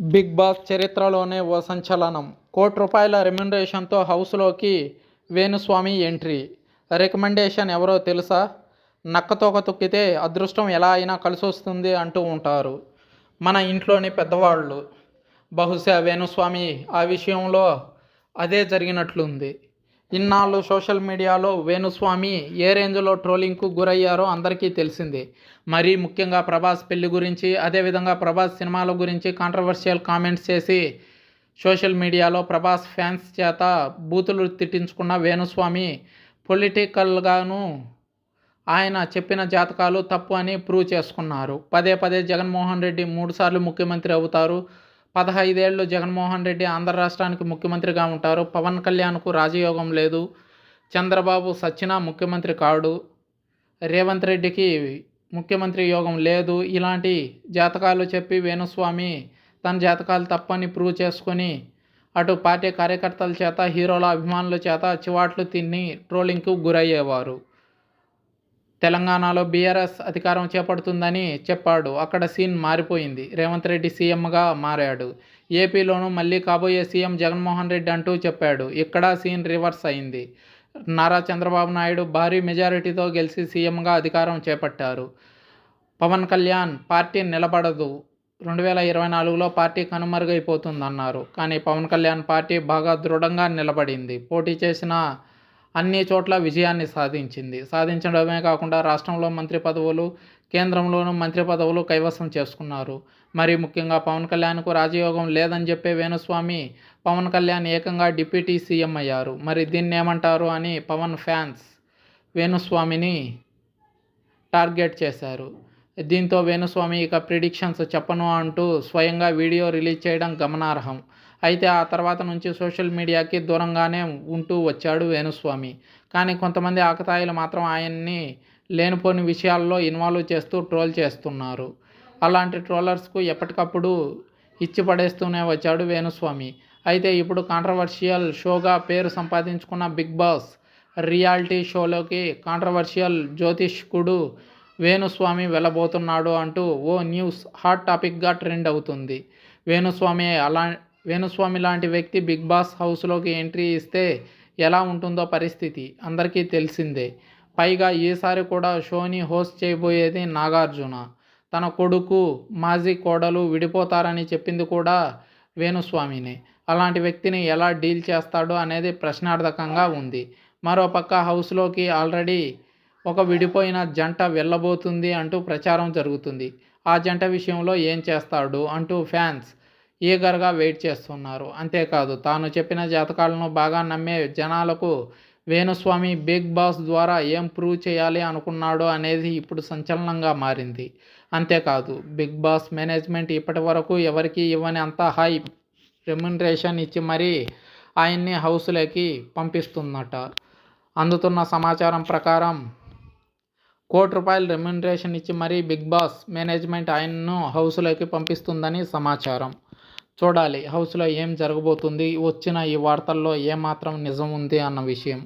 Big boss చరిత్రలోనే ఓ సంచలనం. కోటి రూపాయల రెమ్యునరేషన్తో హౌస్లోకి వేణుస్వామి ఎంట్రీ. రికమెండేషన్ ఎవరో తెలుసా? నక్కతోక తొక్కితే అదృష్టం ఎలా అయినా కలిసొస్తుంది అంటూ ఉంటారు మన ఇంట్లోని పెద్దవాళ్ళు. బహుశా వేణుస్వామి ఆ విషయంలో అదే జరిగినట్లుంది. ఇన్నాళ్ళు సోషల్ మీడియాలో వేణుస్వామి ఏ రేంజ్లో ట్రోలింగ్కు గురయ్యారో అందరికీ తెలిసిందే. మరీ ముఖ్యంగా ప్రభాస్ పెళ్ళి గురించి అదేవిధంగా ప్రభాస్ సినిమాల గురించి కాంట్రవర్షియల్ కామెంట్స్ చేసి సోషల్ మీడియాలో ప్రభాస్ ఫ్యాన్స్ చేత బూతులు తిట్టించుకున్న వేణుస్వామి పొలిటికల్గాను ఆయన చెప్పిన జాతకాలు తప్పు అని ప్రూవ్ చేసుకున్నారు. పదే పదే జగన్మోహన్ రెడ్డి మూడుసార్లు ముఖ్యమంత్రి అవుతారు. పదహైదేళ్ళు జగన్మోహన్ రెడ్డి ఆంధ్ర రాష్ట్రానికి ముఖ్యమంత్రిగా ఉంటారు. పవన్ కళ్యాణ్కు రాజయోగం లేదు. చంద్రబాబు సచ్చినా ముఖ్యమంత్రి కాడు. రేవంత్ రెడ్డికి ముఖ్యమంత్రి యోగం లేదు. ఇలాంటి జాతకాలు చెప్పి వేణుస్వామి తన జాతకాలు తప్పని ప్రూవ్ చేసుకొని అటు పార్టీ కార్యకర్తల చేత హీరోల అభిమానుల చేత చివాట్లు తిని ట్రోలింగ్కు గురయ్యేవారు. తెలంగాణలో బీఆర్ఎస్ అధికారం చేపడుతుందని చెప్పాడు. అక్కడ సీన్ మారిపోయింది. రేవంత్ రెడ్డి సీఎంగా మారాడు. ఏపీలోనూ మళ్ళీ కాబోయే సీఎం జగన్మోహన్ రెడ్డి అంటూ చెప్పాడు. ఇక్కడ సీన్ రివర్స్ అయింది. నారా చంద్రబాబు నాయుడు భారీ మెజారిటీతో గెలిచి సీఎంగా అధికారం చేపట్టారు. పవన్ కళ్యాణ్ పార్టీ నిలబడదు. రెండు వేల ఇరవై నాలుగులో పార్టీ కనుమరుగైపోతుందన్నారు. కానీ పవన్ కళ్యాణ్ పార్టీ బాగా దృఢంగా నిలబడింది. పోటీ చేసిన అన్ని చోట్ల విజయాన్ని సాధించింది. సాధించడమే కాకుండా రాష్ట్రంలో మంత్రి పదవులు కేంద్రంలోనూ మంత్రి పదవులు కైవసం చేసుకున్నారు. మరి ముఖ్యంగా పవన్ కళ్యాణ్కు రాజయోగం లేదని చెప్పే వేణుస్వామి పవన్ కళ్యాణ్ ఏకంగా డిప్యూటీ సీఎం అయ్యారు. మరి దీన్ని ఏమంటారు అని పవన్ ఫ్యాన్స్ వేణుస్వామిని టార్గెట్ చేశారు. దీంతో వేణుస్వామి ఇక ప్రిడిక్షన్స్ చెప్పను అంటూ స్వయంగా వీడియో రిలీజ్ చేయడం గమనార్హం. అయితే ఆ తర్వాత నుంచి సోషల్ మీడియాకి దూరంగానే ఉంటూ వచ్చాడు వేణుస్వామి. కానీ కొంతమంది ఆకతాయిలు మాత్రం ఆయన్ని లేనిపోని విషయాల్లో ఇన్వాల్వ్ చేస్తూ ట్రోల్ చేస్తున్నారు. అలాంటి ట్రోలర్స్కు ఎప్పటికప్పుడు ఇచ్చి పడేస్తూనే వచ్చాడు వేణుస్వామి. అయితే ఇప్పుడు కాంట్రవర్షియల్ షోగా పేరు సంపాదించుకున్న బిగ్ బాస్ రియాలిటీ షోలోకి కాంట్రవర్షియల్ జ్యోతిష్కుడు వేణుస్వామి వెళ్ళబోతున్నాడు అంటూ ఓ న్యూస్ హాట్ టాపిక్గా ట్రెండ్ అవుతుంది. వేణుస్వామి అలా వేణుస్వామి లాంటి వ్యక్తి బిగ్ బాస్ హౌస్లోకి ఎంట్రీ ఇస్తే ఎలా ఉంటుందో పరిస్థితి అందరికీ తెలిసిందే. పైగా ఈసారి కూడా షోని హోస్ట్ చేయబోయేది నాగార్జున. తన కొడుకు మాజీ కోడలు విడిపోతారని చెప్పింది కూడా వేణుస్వామినే. అలాంటి వ్యక్తిని ఎలా డీల్ చేస్తాడో అనేది ప్రశ్నార్థకంగా ఉంది. మరోపక్క హౌస్లోకి ఆల్రెడీ ఒక విడిపోయిన జంట వెళ్ళబోతుంది అంటూ ప్రచారం జరుగుతుంది. ఆ జంట విషయంలో ఏం చేస్తాడు అంటూ ఫ్యాన్స్ ఈగర్గా వెయిట్ చేస్తున్నారు. అంతేకాదు తాను చెప్పిన జాతకాలను బాగా నమ్మే జనాలకు వేణుస్వామి బిగ్ బాస్ ద్వారా ఏం ప్రూవ్ చేయాలి అనుకున్నాడో అనేది ఇప్పుడు సంచలనంగా మారింది. అంతేకాదు బిగ్ బాస్ మేనేజ్మెంట్ ఇప్పటి వరకు ఎవరికి ఇవ్వని అంత హై రెమ్యునరేషన్ ఇచ్చి మరీ ఆయన్ని హౌస్లోకి పంపిస్తుందట. అందుతున్న సమాచారం ప్రకారం కోటి రూపాయల రెమ్యునరేషన్ ఇచ్చి మరీ బిగ్ బాస్ మేనేజ్మెంట్ ఆయన్ను హౌస్లోకి పంపిస్తుందని సమాచారం. చూడాలి. హౌస్లో ఏం జరగబోతుంది? వచ్చిన ఈ వార్తల్లో ఏమాత్రం నిజం ఉంది అన్న విషయం.